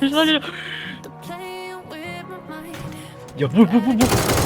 잠시만요. 야, 뭐, 뭐, 뭐, 뭐.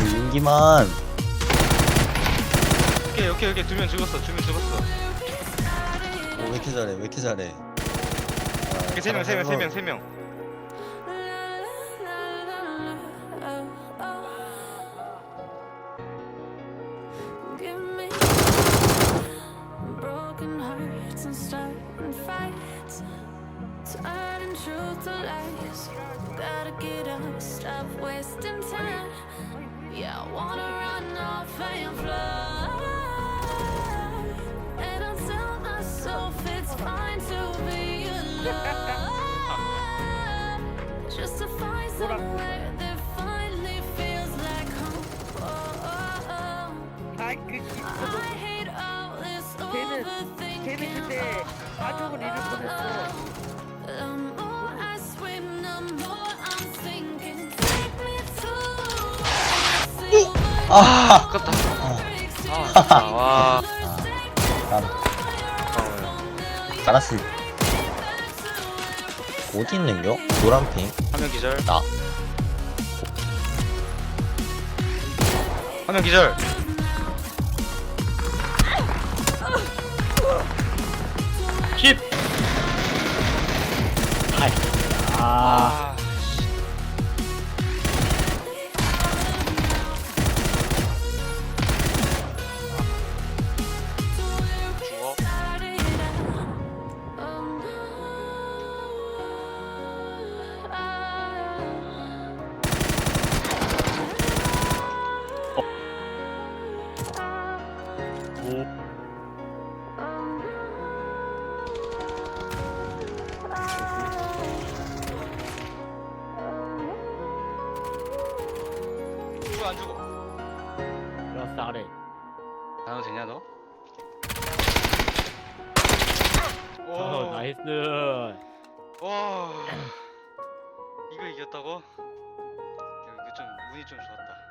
아 윤기만 오케이 오케이 오케이 두 명 죽었어 두 명 죽었어 오, 왜 이렇게 잘해 왜 이렇게 잘해 오케이 세명 세 명 세 명 세명 turning truth to lies. Gotta get up, overthinking. 걔는 그때 가족을 to silver. 아 아깝다 아와난 아까워요 가라스 어디 있는겨? 노란핑 화면 기절 나 화면 기절 아이 아아 죽어 안 죽어 라스트 아래. 나도 되냐 너? 오 어 나이스. 와. 이거 이겼다고? 야, 이거 좀 운이 좀 좋았다